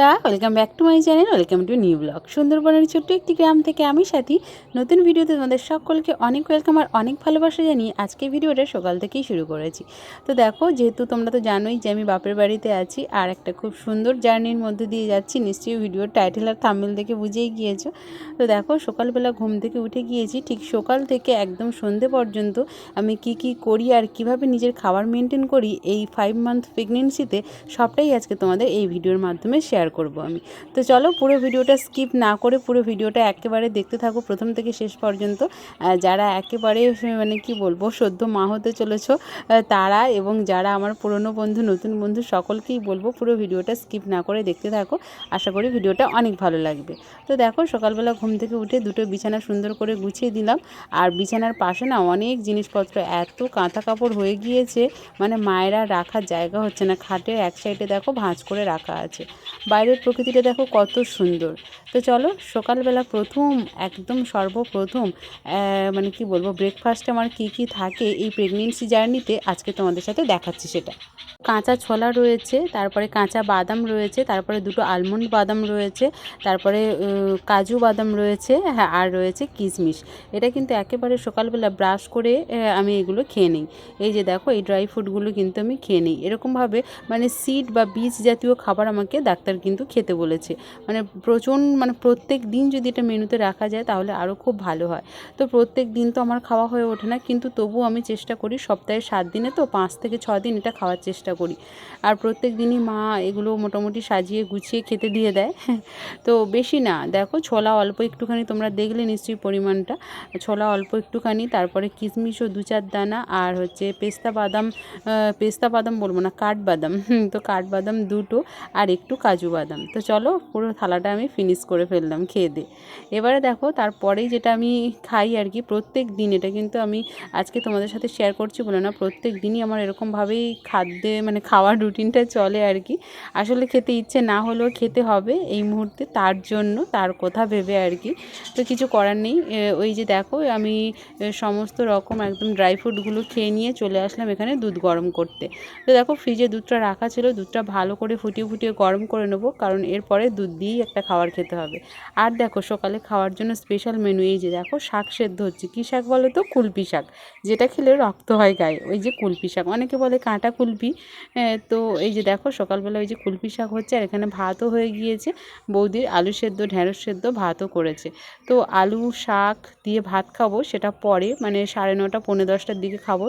বন্ধুরা welcome back to my channel welcome to new blog সুন্দরবনের ছোট্ট একটি গ্রাম থেকে আমি সাথী। নতুন ভিডিওতে তোমাদের সকলকে অনেক ওয়েলকাম আর অনেক ভালোবাসা জানিয়ে আজকে ভিডিওটা সকাল থেকেই শুরু করেছি। তো দেখো, যেহেতু তোমরা তো জানোই যে আমি বাপের বাড়িতে আছি আর একটা খুব সুন্দর জার্নির মধ্যে দিয়ে যাচ্ছি, নিশ্চয়ই ভিডিওর টাইটেল আর থামেল দেখে বুঝেই গিয়েছো। তো দেখো, সকালবেলা ঘুম থেকে উঠে গিয়েছি, ঠিক সকাল থেকে একদম সন্ধে পর্যন্ত আমি কি কি করি আর কীভাবে নিজের খাবার মেনটেন করি, এই ফাইভ মান্থ প্রেগনেন্সিতে সবটাই আজকে তোমাদের এই ভিডিওর মাধ্যমে শেয়ার করব আমি। তো চলো পুরো ভিডিওটা স্কিপ না করে পুরো ভিডিওটা একেবারে দেখতে থাকো প্রথম থেকে শেষ পর্যন্ত। যারা একেবারে মানে কি বলব, সদ্য মা হতে চলেছো তারা এবং যারা আমার পুরনো বন্ধু, নতুন বন্ধু, সকলকেই বলব পুরো ভিডিওটা স্কিপ না করে দেখতে থাকো। আশা করি ভিডিওটা অনেক ভালো লাগবে। তো দেখো, সকালবেলা ঘুম থেকে উঠে দুটো বিছানা সুন্দর করে গুছিয়ে দিলাম। আর বিছানার পাশে না অনেক জিনিসপত্র, এত কাঁথা কাপড় হয়ে গিয়েছে মানে মায়েরা রাখার জায়গা হচ্ছে না। খাটের এক সাইডে দেখো ভাঁজ করে রাখা আছে। বাইরের প্রকৃতিটা দেখো কত সুন্দর। তো চলো, সকালবেলা প্রথম, একদম সর্বপ্রথম মানে কি বলব ব্রেকফাস্টে আমার কি কি থাকে এই প্রেগনেন্সি জার্নিতে আজকে তোমাদের সাথে দেখাচ্ছি সেটা। কাঁচা ছোলা রয়েছে, তারপরে কাঁচা বাদাম রয়েছে, তারপরে দুটো আলমন্ড বাদাম রয়েছে, তারপরে কাজু বাদাম রয়েছে হ্যাঁ আর রয়েছে কিশমিশ। এটা কিন্তু একেবারে সকালবেলা ব্রাশ করে আমি এগুলো খেয়ে নিই। এই যে দেখো, এই ড্রাই ফ্রুটগুলো কিন্তু আমি খেয়ে নিই। এরকমভাবে মানে সিড বা বীজ জাতীয় খাবার আমাকে ডাক্তার কিন্তু খেতে বলেছে। মানে প্রচণ্ড মানে প্রত্যেক দিন যদি এটা মেনুতে রাখা যায় তাহলে আরও খুব ভালো হয়। তো প্রত্যেক দিন তো আমার খাওয়া হয়ে ওঠে না, কিন্তু তবুও আমি চেষ্টা করি সপ্তাহে সাত দিনে তো পাঁচ থেকে ছ দিন এটা খাওয়ার চেষ্টা করি। আর প্রত্যেক দিনই মা এগুলো মোটামুটি সাজিয়ে গুছিয়ে খেতে দিয়ে দেয়। তো বেশি না, দেখো ছোলা অল্প একটুখানি তোমরা দেখলে নিশ্চয়ই পরিমাণটা। ছোলা অল্প একটুখানি, তারপরে কিশমিশও দু চার দানা আর হচ্ছে পেস্তা বাদাম পেস্তা বাদাম বলব না, কাঠবাদাম। তো কাঠবাদাম দুটো আর একটু কাজু বাদাম। তো চলো পুরো থালাটা আমি ফিনিশ করে ফেললাম, খেয়ে দিয়ে এবারে দেখো, তারপরেই যেটা আমি খাই আর কি, প্রত্যেক দিন এটা কিন্তু আমি আজকে তোমাদের সাথে শেয়ার করছি বলে না, প্রত্যেক দিনই আমার এরকমভাবেই খাদ্যে মানে খাওয়ার রুটিনটা চলে আর কি। আসলে খেতে ইচ্ছে না হলেও খেতে হবে এই মুহূর্তে, তার জন্য, তার কথা ভেবে আর কি। তো কিছু করার নেই ওই যে দেখো, আমি সমস্ত রকম একদম ড্রাই ফ্রুটগুলো খেয়ে নিয়ে চলে আসলাম এখানে দুধ গরম করতে। তো দেখো ফ্রিজে দুধটা রাখা ছিল, দুধটা ভালো করে ফুটিয়ে ফুটিয়ে গরম করে নেব। কারণ এরপরে দুধ দিয়েই একটা খাবার খেতে হবে। আর দেখো, সকালে খাওয়ার জন্য স্পেশাল মেনু এই যে, দেখো, শাক সেদ্ধ হচ্ছে। কী শাক বলো তো? কুলপি শাক। যেটা খেলে রক্ত হয় গায়ে। ওই যে কুলপি শাক। অনেকে বলে কাঁটা কুলপি। তো এই যে দেখো, সকালবেলা ওই যে কুলপি শাক হচ্ছে, আর এখানে ভাতও হয়ে গিয়েছে। বৌদির আলু সেদ্ধ ঢ্যাঁড়স সেদ্ধ, ভাতও করেছে। তো আলু শাক দিয়ে ভাত খাব, সেটা পরে মানে সাড়ে নটা, পৌনে দশটার দিকে খাব।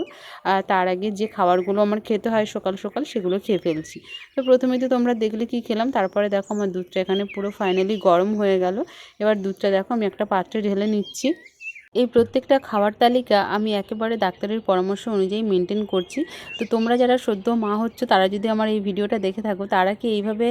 তার আগে যে খাবারগুলো আমার খেতে হয় সকাল সকাল, সেগুলো খেয়ে ফেলছি। তো প্রথমে তো তোমরা দেখলে কি খেলাম তারপরে দেখো আমার দুধটা এখানে পুরো ফাইনালি গরম হয়ে গেল। এবার দুধটা দেখো আমি একটা পাত্রে ঢেলে নিচ্ছি। এই প্রত্যেকটা খাবার তালিকা আমি একেবারে ডাক্তারের পরামর্শ অনুযায়ী মেনটেন করছি। তো তোমরা যারা সদ্য মা হচ্ছ, তারা যদি আমার এই ভিডিওটা দেখে থাকো, তারা কি এইভাবে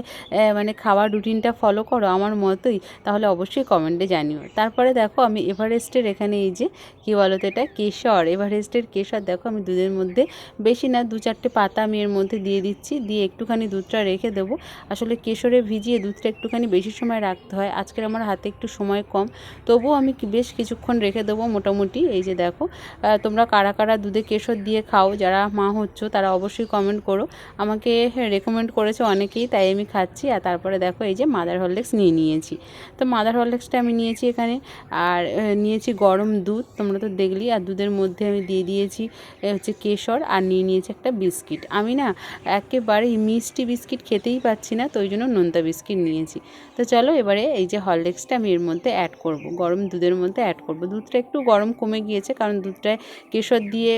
মানে খাওয়ার রুটিনটা ফলো করো আমার মতোই? তাহলে অবশ্যই কমেন্টে জানিও। তারপরে দেখো আমি এভারেস্টের এখানে এই যে, কী বলো তো এটা? কেশর এভারেস্টের কেশর দেখো আমি দুধের মধ্যে, বেশি না, দু চারটে পাতা আমি এর মধ্যে দিয়ে দিচ্ছি, দিয়ে একটুখানি দুধটা রেখে দেবো। আসলে কেশরে ভিজিয়ে দুধটা একটুখানি বেশি সময় রাখতে হয়, আজকের আমার হাতে একটু সময় কম। তবুও আমি বেশ কিছুক্ষণ রেখে দেবো মোটামুটি, এই যে দেখো। তোমরা কারা কারা দুধে কেশর দিয়ে খাও, যারা মা হচ্ছ, তারা অবশ্যই কমেন্ট করো। আমাকে রেকমেন্ড করেছে অনেকেই, তাই আমি খাচ্ছি। আর তারপরে দেখো, এই যে মাদার হরলিক্স নিয়ে নিয়েছি। তো মাদার হরলিক্সটা আমি নিয়েছি এখানে। আর নিয়েছি গরম দুধ, তোমরা তো দেখলি। আর দুধের মধ্যে আমি দিয়ে দিয়েছি হচ্ছে কেশর। আর নিয়ে নিয়েছি একটা বিস্কিট। আমি না একেবারেই মিষ্টি বিস্কিট খেতেই পাচ্ছি না, তো ওই জন্য নোনতা বিস্কিট নিয়েছি। তো চলো, এবারে এই যে হরলিক্সটা আমি এর মধ্যে অ্যাড করব। গরম দুধের মধ্যে অ্যাড করব। দুধটা একটু গরম কমে গিয়েছে, কারণ দুধটায় কেশর দিয়ে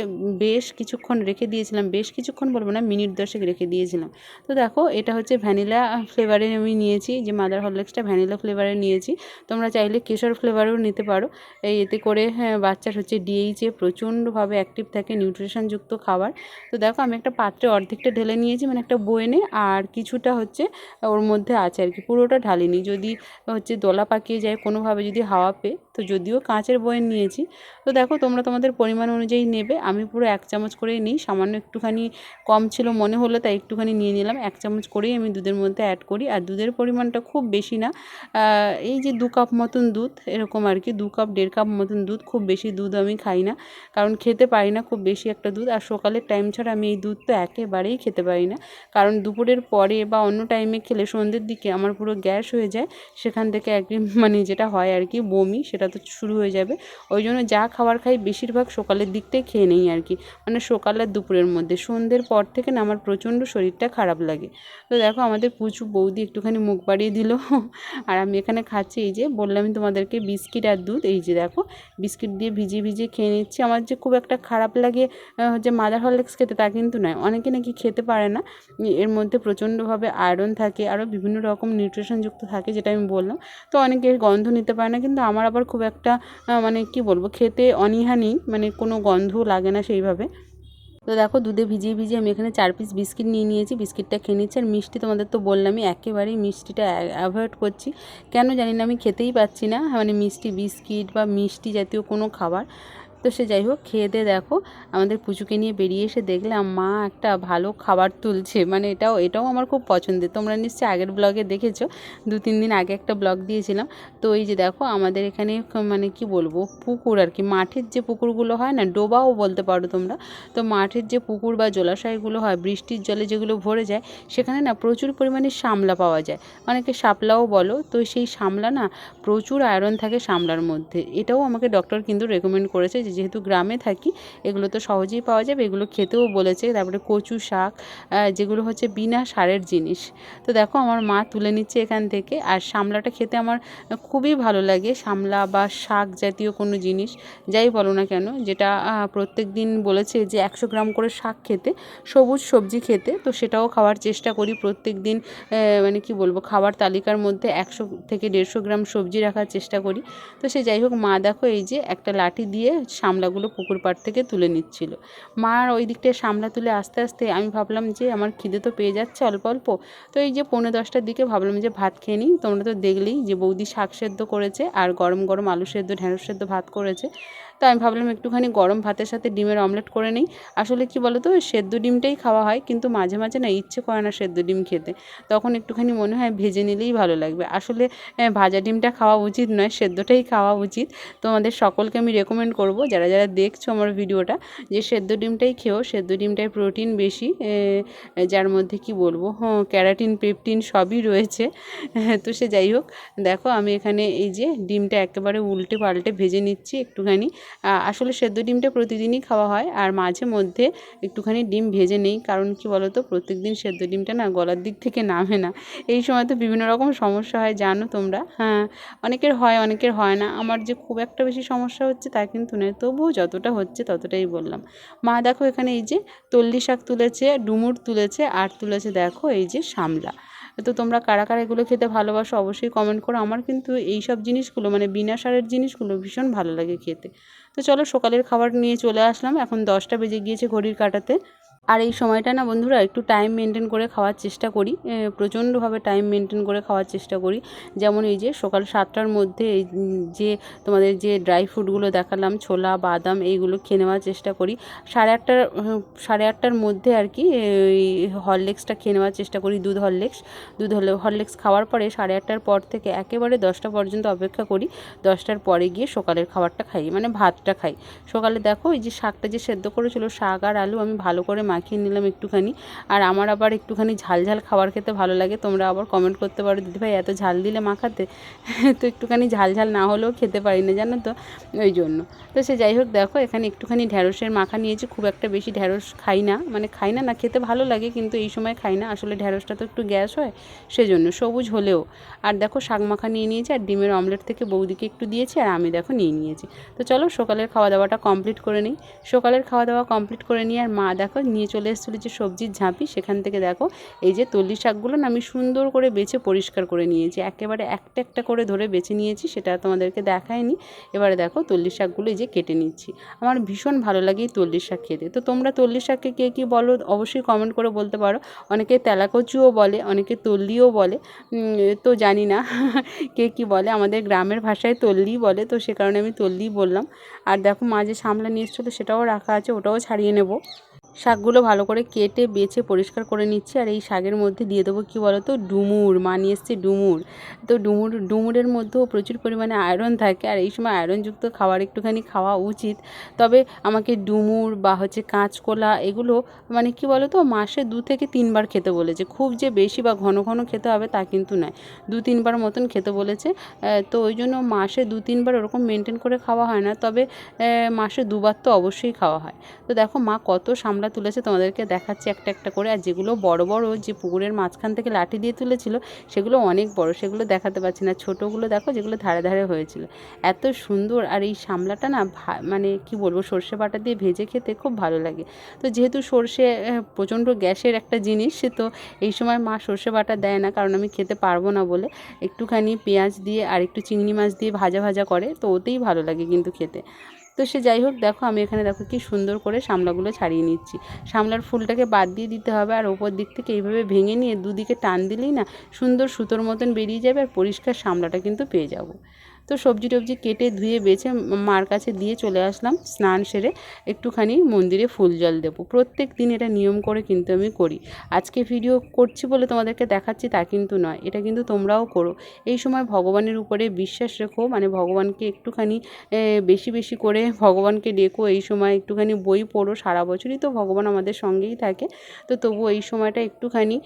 বেশ কিছুক্ষণ রেখে দিয়েছিলাম, বেশ কিছুক্ষণ বলব না, মিনিট দশেক রেখে দিয়েছিলাম। তো দেখো, এটা হচ্ছে ভ্যানিলা ফ্লেভারে আমি নিয়েছি যে মাদার হরলিক্সটা ভ্যানিলা ফ্লেভারে নিয়েছি। তোমরা চাইলে কেশর ফ্লেভারেও নিতে পারো। এই এতে করে হ্যাঁ বাচ্চার হচ্ছে ডিএইচে প্রচণ্ডভাবে অ্যাক্টিভ থাকে নিউট্রিশনযুক্ত খাবার। তো দেখো, আমি একটা পাত্রে অর্ধেকটা ঢেলে নিয়েছি মানে একটা বয়েনে আর কিছুটা হচ্ছে ওর মধ্যে আছে আর কি, পুরোটা ঢালিনি। যদি হচ্ছে দোলা পাকিয়ে যায়, কোনোভাবে যদি হাওয়া পেয়ে তো যদিও কাঁচের বয়েম নিয়েছি। তো দেখো তোমরা তোমাদের পরিমাণ অনুযায়ী নেবে। আমি পুরো এক চামচ করেই নিই। সামান্য একটুখানি কম ছিল মনে হলো, তাই একটুখানি নিয়ে নিলাম। এক চামচ করেই আমি দুধের মধ্যে অ্যাড করি। আর দুধের পরিমাণটা খুব বেশি না। এই যে দু কাপ মতন দুধ, এরকম আর কি, দু কাপ দেড় কাপ মতন দুধ, খুব বেশি দুধ আমি খাই না। কারণ খেতে পারি না খুব বেশি একটা দুধ। আর সকালের টাইম ছাড়া আমি এই দুধ তো একেবারেই খেতে পারি না। কারণ দুপুরের পরে বা অন্য টাইমে খেলে সন্ধ্যের দিকে আমার পুরো গ্যাস হয়ে যায়। সেখান থেকে একদিন মানে যেটা হয় আর কি, বমি, সেটা তো শুরু হয়ে যাবে। ওই জন্য যা খাবার খাই বেশিরভাগ সকালের দিকটাই খেয়ে নেই আর কি। মানে সকাল আর দুপুরের মধ্যে। সন্ধ্যের পর থেকে না আমার প্রচণ্ড শরীরটা খারাপ লাগে। তো দেখো আমাদের পুচু বৌদি একটুখানি মুখ বাড়িয়ে দিল। আর আমি এখানে খাচ্ছি এই যে, বললাম তোমাদেরকে বিস্কিট আর দুধ। এই যে দেখো, বিস্কিট দিয়ে ভিজিয়ে ভিজিয়ে খেয়ে নিচ্ছি। আমার যে খুব একটা খারাপ লাগে যে মাদার হরলিক্স খেতে তা কিন্তু নয়। অনেকে নাকি খেতে পারে না। এর মধ্যে প্রচণ্ডভাবে আয়রন থাকে, আরও বিভিন্ন রকম নিউট্রিশনযুক্ত থাকে, যেটা আমি বললাম। তো অনেকে গন্ধ নিতে পারে না, কিন্তু আমার আবার খুব একটা মানে কি বলব, খেতে অনীহা নেই মানে কোনো গন্ধ লাগে না সেইভাবে। তো দেখো দুধে ভিজিয়ে ভিজিয়ে আমি এখানে চার পিস বিস্কিট নিয়ে নিয়েছি, বিস্কিটটা খেয়ে নিচ্ছি। আর মিষ্টি তোমাদের তো বললামই, একেবারেই মিষ্টিটা অ্যাভয়েড করছি। কেন জানি না, আমি খেতেই পাচ্ছি না মানে মিষ্টি বিস্কিট বা মিষ্টি জাতীয় কোনো খাবার। তো সে যাই হোক, খেয়ে দিয়ে দেখো, আমাদের পুচুকে নিয়ে বেরিয়ে এসে দেখলাম মা একটা ভালো খাবার তুলছে। মানে এটাও এটাও আমার খুব পছন্দের। তোমরা নিশ্চয়ই আগের ব্লগে দেখেছ, দু তিন দিন আগে একটা ব্লগ দিয়েছিলাম। তো এই যে দেখো, আমাদের এখানে মানে কি বলব, পুকুর আর কি, মাঠের যে পুকুরগুলো হয় না, ডোবাও বলতে পারো তোমরা। তো মাঠের যে পুকুর বা জলাশয়গুলো হয়, বৃষ্টির জলে যেগুলো ভরে যায়, সেখানে না প্রচুর পরিমাণে শামলা পাওয়া যায়। অনেকে শাপলাও বলো, তো সেই শামলা না প্রচুর আয়রন থাকে শামলার মধ্যে। এটাও আমাকে ডক্টর কিন্তু রেকমেন্ড করেছে যে যেহেতু গ্রামে থাকি, এগুলো তো সহজেই পাওয়া যাবে। এগুলো খেতেও বলেছে, তারপরে কচু শাক যেগুলো হচ্ছে বিনা সারের জিনিস। তো দেখো আমার মা তুলে নিচ্ছে এখান থেকে। আর শামলাটা খেতে আমার খুবই ভালো লাগে। শামলা বা শাক জাতীয় কোনো জিনিস, যাই বলো না কেন, যেটা প্রত্যেক দিন বলেছে যে একশো গ্রাম করে শাক খেতে, সবুজ সবজি খেতে, তো সেটাও খাওয়ার চেষ্টা করি। প্রত্যেক দিন মানে কি বলব খাবার তালিকার মধ্যে একশো থেকে দেড়শো গ্রাম সবজি রাখার চেষ্টা করি। তো সে যাই হোক, মা দেখো এই যে একটা লাঠি দিয়ে শামলাগুলো পুকুর পাড় থেকে তুলে নিচ্ছিল। মার ওই দিকটায় শামলা তুলে আস্তে আস্তে আমি ভাবলাম যে আমার খিদে তো পেয়ে যাচ্ছে অল্প অল্প। তো এই যে পৌনে দশটার দিকে ভাবলাম যে ভাত খেয়ে নিই। তোমরা তো দেখলেই যে বৌদি শাক সেদ্ধ করেছে আর গরম গরম আলু সেদ্ধ, ঢেঁড়স সেদ্ধ ভাত করেছে। তো আমি ভাবলাম একটুখানি গরম ভাতের সাথে ডিমের অমলেট করে নিই। আসলে কি বলো তো সেদ্ধ ডিমটাই খাওয়া হয়, কিন্তু মাঝে মাঝে না ইচ্ছে করে না সেদ্ধ ডিম খেতে। তখন একটুখানি মনে হয় ভেজে নিলেই ভালো লাগবে। আসলে ভাজা ডিমটা খাওয়া উচিত নয়, সেদ্ধটাই খাওয়া উচিত। তোমাদের সকলকে আমি রেকমেন্ড করব, যারা যারা দেখছ আমার ভিডিওটা, যে সেদ্ধ ডিমটাই খেও, সেদ্ধ ডিমটায় প্রোটিন বেশি যার মধ্যে কি বলব হ্যাঁ ক্যারাটিন, পেপটিন সবই রয়েছে। তো সে যাই হোক, দেখো আমি এখানে এই যে ডিমটা একেবারে উল্টে পাল্টে ভেজে নিচ্ছি একটুখানি। আসলে সেদ্ধ ডিমটা প্রতিদিনই খাওয়া হয় আর মাঝে মধ্যে একটুখানি ডিম ভেজে নেই। কারণ কি বলো তো প্রত্যেক দিন সেদ্ধ ডিমটা না গলার দিক থেকে নামে না। এই সময় তো বিভিন্ন রকম সমস্যা হয়, জানো তোমরা? হ্যাঁ অনেকের হয় অনেকের হয় না। আমার যে খুব একটা বেশি সমস্যা হচ্ছে তা কিন্তু নয়। তবুও যতটা হচ্ছে ততটাই বললাম। মা দেখো এখানে এই যে তল্লি শাক তুলেছে, ডুমুর তুলেছে, আর তুলেছে দেখো এই যে সামলা তো তোমরা কারা কারা এগুলো খেতে ভালোবাসো অবশ্যই কমেন্ট করো। আমার কিন্তু এই সব জিনিসগুলো মানে বিনা সারের জিনিসগুলো ভীষণ ভালো লাগে খেতে। তো চলো সকালের খাবার নিয়ে চলে আসলাম। এখন দশটা বেজে গিয়েছে ঘড়ির কাটাতে। আর এই সময়টা না বন্ধুরা একটু টাইম মেনটেন করে খাওয়ার চেষ্টা করি প্রচণ্ডভাবে টাইম মেনটেন করে খাওয়ার চেষ্টা করি। যেমন এই যে সকাল সাতটার মধ্যে এই যে তোমাদের যে ড্রাই ফ্রুটগুলো দেখালাম, ছোলা, বাদাম, এইগুলো খেয়ে নেওয়ার চেষ্টা করি। সাড়ে আটটার সাড়ে আটটার মধ্যে আর কি হরলিক্সটা খেয়ে নেওয়ার চেষ্টা করি, দুধ হরলিক্স দুধ হলে হরলিক্স খাওয়ার পরে সাড়ে আটটার পর থেকে একেবারে দশটা পর্যন্ত অপেক্ষা করি, দশটার পরে গিয়ে সকালের খাবারটা খাই মানে ভাতটা খাই। সকালে দেখো এই যে শাকটা যে সেদ্ধ করেছিল, শাক আর আলু আমি ভালো করে মাখিয়ে নিলাম একটুখানি। আর আমার আবার একটুখানি ঝাল ঝাল খাবার খেতে ভালো লাগে। তোমরা আবার কমেন্ট করতে পারো দিদিভাই এত ঝাল দিলে মাখাতে? তো একটুখানি ঝাল ঝাল না হলেও খেতে পারি না, জানো তো? ওই জন্য। তো সে যাই হোক, দেখো, এখানে একটুখানি ঢ্যাঁড়সের মাখা নিয়েছি। খুব একটা বেশি ঢ্যাঁড়স খাই না। মানে খাই না না, খেতে ভালো লাগে, কিন্তু এই সময় খাই না। আসলে ঢ্যাঁড়সটা তো একটু গ্যাস হয়, সেজন্য সবুজ হলেও। আর দেখো, শাক মাখা নিয়ে নিয়েছি, আর ডিমের অমলেট থেকে বৌদিকে একটু দিয়েছি, আর আমি দেখো নিয়ে নিয়েছি। তো চলো, সকালের খাওয়া দাওয়াটা কমপ্লিট করে নিই। সকালের খাওয়া দাওয়া কমপ্লিট করে নিয়ে, আর মা দেখো, নিয়ে নিয়ে চলে এসেছিল যে সবজির ঝাঁপি, সেখান থেকে দেখো এই যে তল্লি শাকগুলো না আমি সুন্দর করে বেছে পরিষ্কার করে নিয়েছি। একেবারে একটা একটা করে ধরে বেছে নিয়েছি, সেটা তোমাদেরকে দেখায়নি। এবারে দেখো তল্লি শাকগুলো এই যে কেটে নিচ্ছি। আমার ভীষণ ভালো লাগে এই তল্লি শাক খেতে। তো তোমরা তল্লি শাককে কে কী বলো অবশ্যই কমেন্ট করে বলতে পারো। অনেকে তেলাকচুও বলে, অনেকে তল্লিও বলে। তো জানি না কে কী বলে। আমাদের গ্রামের ভাষায় তল্লি বলে, তো সে কারণে আমি তল্লি বললাম। আর দেখো মা যে সামলা নিয়ে এসেছিল, সেটাও রাখা আছে, ওটাও ছাড়িয়ে নেব। শাকগুলো ভালো করে কেটে, বেছে, পরিষ্কার করে নিচ্ছি। আর এই শাকের মধ্যে দিয়ে দেবো কী বলো তো ডুমুর, মা নিয়ে এসছে ডুমুর। তো ডুমুর, ডুমুরের মধ্যেও প্রচুর পরিমাণে আয়রন থাকে। আর এই সময় আয়রনযুক্ত খাবার একটুখানি খাওয়া উচিত। তবে আমাকে ডুমুর বা হচ্ছে কাঁচকলা এগুলো মানে কি বলো তো মাসে দু থেকে তিনবার খেতে বলেছে। খুব যে বেশি বা ঘন ঘন খেতে হবে তা কিন্তু নয়। দু তিনবার মতন খেতে বলেছে। তো ওই জন্য মাসে দু তিনবার ওরকম মেনটেন করে খাওয়া হয় না। তবে মাসে দুবার তো অবশ্যই খাওয়া হয়। তো দেখো মা কত সামলা তুলেছে, তোমাদেরকে দেখাচ্ছি একটা একটা করে। আর যেগুলো বড় বড় যে পুকুরের মাঝখান থেকে লাঠি দিয়ে তুলেছিল, সেগুলো অনেক বড়, সেগুলো দেখাতে পারছি না। ছোটোগুলো দেখো, যেগুলো ধারে ধারে হয়েছিল। এত সুন্দর, আর এই সামলাটা না মানে কি বলব, সর্ষে বাটা দিয়ে ভেজে খেতে খুব ভালো লাগে। তো যেহেতু সর্ষে প্রচণ্ড গ্যাসের একটা জিনিস সে তো এই সময় মা সর্ষে বাটা দেয় না, কারণ আমি খেতে পারব না বলে। একটুখানি পেঁয়াজ দিয়ে আর একটু চিংড়ি মাছ দিয়ে ভাজা ভাজা করে, তো ওতেই ভালো লাগে কিন্তু খেতে। তো সে যাই হোক দেখো আমি এখানে দেখো কি সুন্দর করে সামলাগুলো ছাড়িয়ে নিচ্ছি। সামলার ফুলটাকে বাদ দিয়ে দিতে হবে আর ওপর দিক থেকে এইভাবে ভেঙে নিয়ে দুদিকে টান দিলেই না সুন্দর সুতোর মতন বেরিয়ে যাবে আর পরিষ্কার সামলাটা কিন্তু পেয়ে যাব। তো সবজি টবজি কেটে ধুয়ে বেছে মার কাছে দিয়ে চলে আসলাম স্নান সেরে একটুখানি মন্দিরে ফুল জল দেবো। প্রত্যেক দিন এটা নিয়ম করে কিন্তু আমি করি। আজকে ভিডিও করছি বলে তোমাদেরকে দেখাচ্ছি তা কিন্তু নয়, এটা কিন্তু তোমরাও করো। এই সময় ভগবানের উপরে বিশ্বাস রেখো মানে ভগবানকে একটুখানি বেশি বেশি করে ভগবানকে ডেকো। এই সময় একটুখানি বই পড়ো, সারা বছরই তো ভগবান আমাদের সঙ্গেই থাকে। তো তবুও এই সময়টা একটুখানি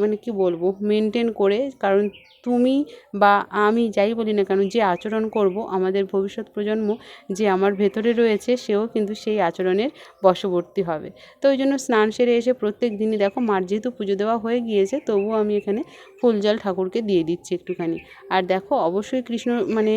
মানে কি বলব মেনটেন করে, কারণ তুমি বা আমি যাই বলি না কেন যে আচরণ করব আমাদের ভবিষ্যৎ প্রজন্ম যে আমার ভেতরে রয়েছে সেও কিন্তু সেই আচরণের বশবর্তী হবে। তো ওই জন্য স্নান সেরে এসে প্রত্যেক দিনই দেখো মার যেহেতু পুজো দেওয়া হয়ে গিয়েছে তবুও আমি এখানে ফুল জল ঠাকুরকে দিয়ে দিচ্ছি একটুখানি। আর দেখো অবশ্যই কৃষ্ণ মানে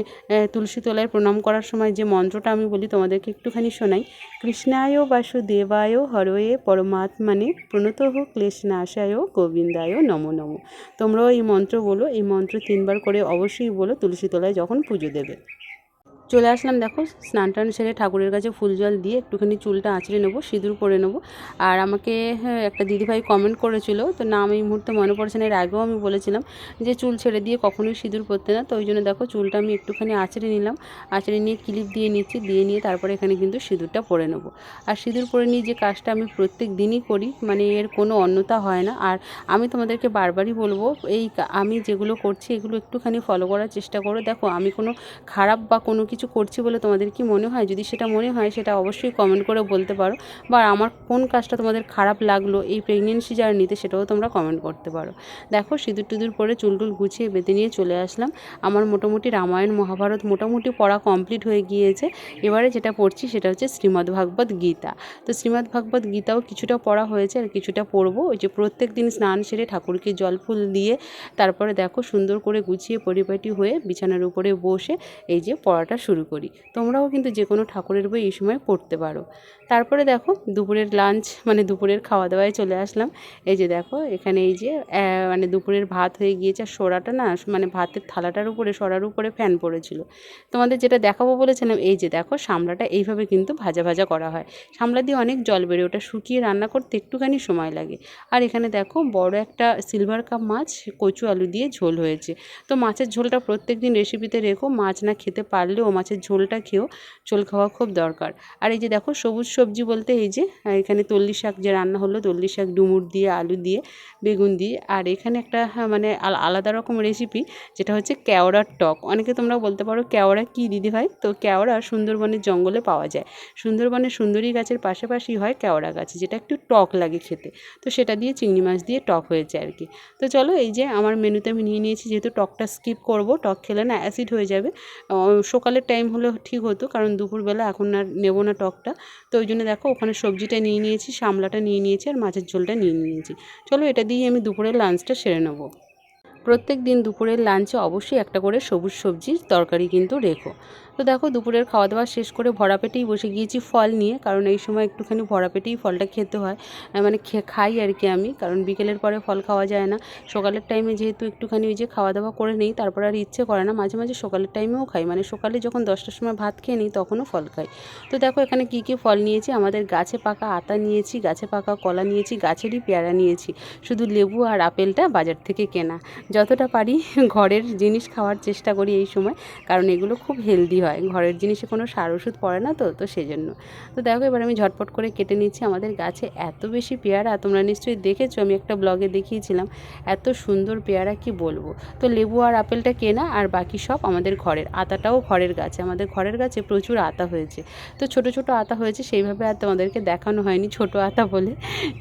তুলসী তলায় প্রণাম করার সময় যে মন্ত্রটা আমি বলি তোমাদেরকে একটুখানি শোনাই। কৃষ্ণায় বাসুদেবায় হরয়ে পরমাত্মানে প্রণত হোক ক্লেশনাশায় গোবিন্দায় নমো নমো। তোমরাও এই মন্ত্র বলো, এই মন্ত্র তিনবার করে অবশ্যই বলো, তুলসী তলায় যখন পুজো দেবে। চলে আসলাম দেখো স্নান টান সেরে ঠাকুরের কাছে ফুল জল দিয়ে একটুখানি চুলটা আঁচড়ে নেব সিঁদুর করে নেব। আর আমাকে হ্যাঁ, একটা দিদিভাই কমেন্ট করেছিল তো নাম এই মুহূর্তে মনে পড়ছে না এর আগেও আমি বলেছিলাম যে চুল ছেড়ে দিয়ে কখনোই সিঁদুর পরতে না তো ওই জন্য দেখো চুলটা আমি একটুখানি আঁচড়ে নিলাম আঁচড়ে নিয়ে ক্লিপ দিয়ে নিচ্ছি দিয়ে নিয়ে তারপরে এখানে কিন্তু সিঁদুরটা পরে নেব। আর সিঁদুর পরে নিয়ে যে কাজটা আমি প্রত্যেক দিনই করি মানে এর কোনো অন্যতা হয় না আর আমি তোমাদেরকে বারবারই বলব এই আমি যেগুলো করছি এগুলো একটুখানি ফলো করার চেষ্টা করো। দেখো আমি কোনো খারাপ বা কোনো কিছু করছি বলে তোমাদের কি মনে হয়? যদি সেটা মনে হয়, সেটা অবশ্যই কমেন্ট করে বলতে পারো। বা আমার কোন কাজটা তোমাদের খারাপ লাগল, এই প্রেগনেন্সি জার্নিতে সেটাও তোমরা কমেন্ট করতে পারো। দেখো, সিঁদুর টুদুর পরে চুল টুল গুছিয়ে বেঁধে নিয়ে চলে আসলাম। আমার মোটামুটি রামায়ণ, মহাভারত মোটামুটি পড়া কমপ্লিট হয়ে গিয়েছে। এবারে যেটা পড়ছি সেটা হচ্ছে শ্রীমদ্ ভাগবত গীতা। তো শ্রীমদ্ ভাগবত গীতাও কিছুটা পড়া হয়েছে আর কিছুটা পড়ব। ওই যে প্রত্যেক দিন স্নান সেরে ঠাকুরকে জল ফুল দিয়ে তারপরে দেখো সুন্দর করে গুছিয়ে পরিপাটি হয়ে বিছানার উপরে বসে এই যে পড়াটা শুরু করি। তোমরাও কিন্তু যে কোনো ঠাকুরের বই এই সময় পড়তে পারো। তারপরে দেখো দুপুরের লাঞ্চ মানে দুপুরের খাওয়া দাওয়ায় চলে আসলাম। এই যে দেখো, এখানে এই যে মানে দুপুরের ভাত হয়ে গিয়েছে, আর সরাটা না মানে ভাতের থালাটার উপরে সরার উপরে ফ্যান পড়েছিল। তোমাদের যেটা দেখাবো বলেছিলাম, এই যে দেখো সামলাটা এইভাবে কিন্তু ভাজা ভাজা করা হয়। সামলা দিয়ে অনেক জল বেরোয়, ওটা শুকিয়ে রান্না করতে একটুখানি সময় লাগে। আর এখানে দেখো বড় একটা সিলভার কাপ মাছ, কচু আলু দিয়ে ঝোল হয়েছে। তো মাছের ঝোলটা প্রত্যেক দিন রেসিপিতে রেখো, মাছ না খেতে পারলেও মাছের ঝোলটা খেয়েও ঝোল খাওয়া খুব দরকার। আর এই যে দেখো সবুজ সবজি বলতে এই যে এখানে তল্লি শাক যে রান্না হলো তল্লি শাক ডুমুর দিয়ে, আলু দিয়ে, বেগুন দিয়ে, আর এখানে একটা মানে আল- আলাদা রকম রেসিপি যেটা হচ্ছে কেওড়ার টক। অনেকে তোমরা বলতে পারো কেওড়া কী দিদি ভাই? তো কেওড়া সুন্দরবনের জঙ্গলে পাওয়া যায়। সুন্দরবনের সুন্দরী গাছের পাশাপাশি হয় কেওড়া গাছ, যেটা একটু টক লাগে খেতে। তো সেটা দিয়ে চিংড়ি মাছ দিয়ে টক হয়েছে আর কি। তো চলো এই যে আমার মেনুতে আমি নিয়ে নিয়েছি, যেহেতু টকটা স্কিপ করব, টক খেলে না অ্যাসিড হয়ে যাবে। সকালের টাইম হলে ঠিক হতো, কারণ দুপুরবেলা এখন আর নেব না টকটা। তো ওই জন্য দেখো ওখানে সবজিটা নিয়ে নিয়েছি, সামলাটা নিয়ে নিয়েছি আর মাছের ঝোলটা নিয়ে নিয়েছি। চলো এটা দিয়ে আমি দুপুরের লাঞ্চটা সেরে নেব। প্রত্যেক দিন দুপুরের লাঞ্চে অবশ্যই একটা করে সবুজ সবজির তরকারি কিন্তু রেখো। তো দেখো দুপুরের খাওয়া দাওয়া শেষ করে ভরা পেটেই বসে গিয়েছি ফল নিয়ে, কারণ এই সময় একটুখানি ভরা পেটেই ফলটা খেতে হয়। মানে খাই আর কি আমি, কারণ বিকেলের পরে ফল খাওয়া যায় না। সকালের টাইমে যেহেতু একটুখানি ওই যে খাওয়া দাওয়া করে নেই, তারপর আর ইচ্ছে করে না, মাঝে মাঝে সকালের টাইমেও খাই। মানে সকালে যখন দশটার সময় ভাত খেয়ে নিই, তখনও ফল খাই। তো দেখো এখানে কী কী ফল নিয়েছি? আমাদের গাছে পাকা আতা নিয়েছি, গাছে পাকা কলা নিয়েছি, গাছেরই পেয়ারা নিয়েছি। শুধু লেবু আর আপেলটা বাজার থেকে কেনা। যতটা পারি ঘরের জিনিস খাওয়ার চেষ্টা করি এই সময়, কারণ এগুলো খুব হেলদি হয়। ঘরের জিনিসে কোনো সার ওষুধ পড়ে না তো তো সেজন্য। তো দেখো, এবার আমি ঝটপট করে কেটে নিচ্ছি আমাদের গাছে। এত বেশি পেয়ারা, তোমরা নিশ্চয়ই দেখেছ, আমি একটা ব্লগে দেখিয়েছিলাম, এত সুন্দর পেয়ারা কি বলব? তো লেবু আর আপেলটা কেনা, আর বাকি সব আমাদের ঘরের, আতাটাও ঘরের গাছে। আমাদের ঘরের গাছে প্রচুর আতা হয়েছে। তো ছোট ছোট আতা হয়েছে, সেইভাবে আর তোমাদেরকে দেখানো হয়নি, ছোট আতা বলে।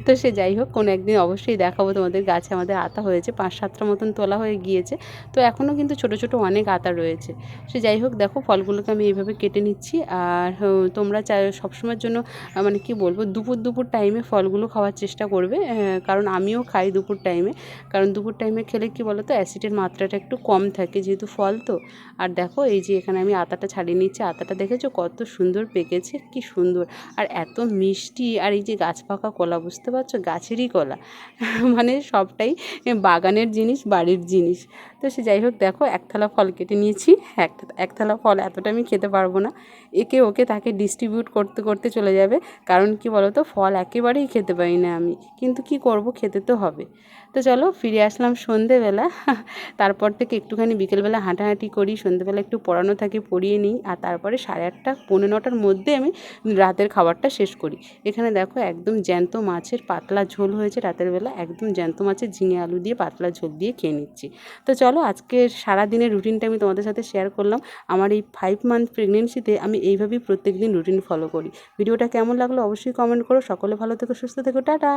তো সে যাই হোক, কোনো একদিন অবশ্যই দেখাবো তোমাদের গাছে আমাদের আতা হয়েছে, পাঁচ সাতটা মতন তোলা হয়ে গিয়েছে। তো এখনও কিন্তু ছোট ছোট অনেক আতা রয়েছে। সে যাই হোক, দেখো ফলগুলোকে আমি এইভাবে কেটে নিচ্ছি। আর তোমরা চাই সবসময়ের জন্য মানে কি বলব, দুপুর দুপুর টাইমে ফলগুলো খাওয়ার চেষ্টা করবে। কারণ আমিও খাই দুপুর টাইমে কারণ দুপুর টাইমে খেলে কি বলো তো অ্যাসিডের মাত্রাটা একটু কম থাকে যেহেতু ফল তো। আর দেখো, এই যে এখানে আমি আতাটা ছাড়িয়ে নিচ্ছি। আতাটা দেখেছ কত সুন্দর পেকেছে? কি সুন্দর! আর এত মিষ্টি! আর এই যে গাছ পাকা কলা, বুঝতে পারছ? গাছেরই কলা। মানে সবটাই বাগানের জিনিস, বাড়ির জিনিস তো সে যাই হোক, দেখো এক থালা ফল কেটে নিয়েছি। এক এক থালা ফল এতটা আমি খেতে পারব না। একে ওকে তাকে ডিস্ট্রিবিউট করতে করতে চলে যাবে। কারণ কি বলো তো ফল একেবারেই খেতে পারি না আমি। কিন্তু কি করব, খেতে তো হবে। তো চলো, ফিরে আসলাম সন্ধেবেলা। তারপর থেকে একটুখানি বিকেলবেলা হাঁটাহাঁটি করি। সন্ধেবেলা একটু পড়ানো থাকে, পড়িয়ে নিই। আর তারপরে সাড়ে আটটা, পৌনে নটার মধ্যে আমি রাতের খাবারটা শেষ করি। এখানে দেখো, একদম জ্যান্ত মাছের পাতলা ঝোল হয়েছে রাতের বেলা। একদম জ্যান্ত মাছের ঝিঙে আলু দিয়ে পাতলা ঝোল দিয়ে খেয়ে নিচ্ছি। তো চলো আজকে সারা দিনের রুটিনটা আমি তোমাদের সাথে শেয়ার করলাম। আমার এই ফাইভ মান্থ প্রেগনেন্সিতে আমি এইভাবেই প্রত্যেক দিন রুটিন ফলো করি। ভিডিওটা কেমন লাগল অবশ্যই কমেন্ট করো। সকলে ভালো থেকো, সুস্থ থেকো, টাটা!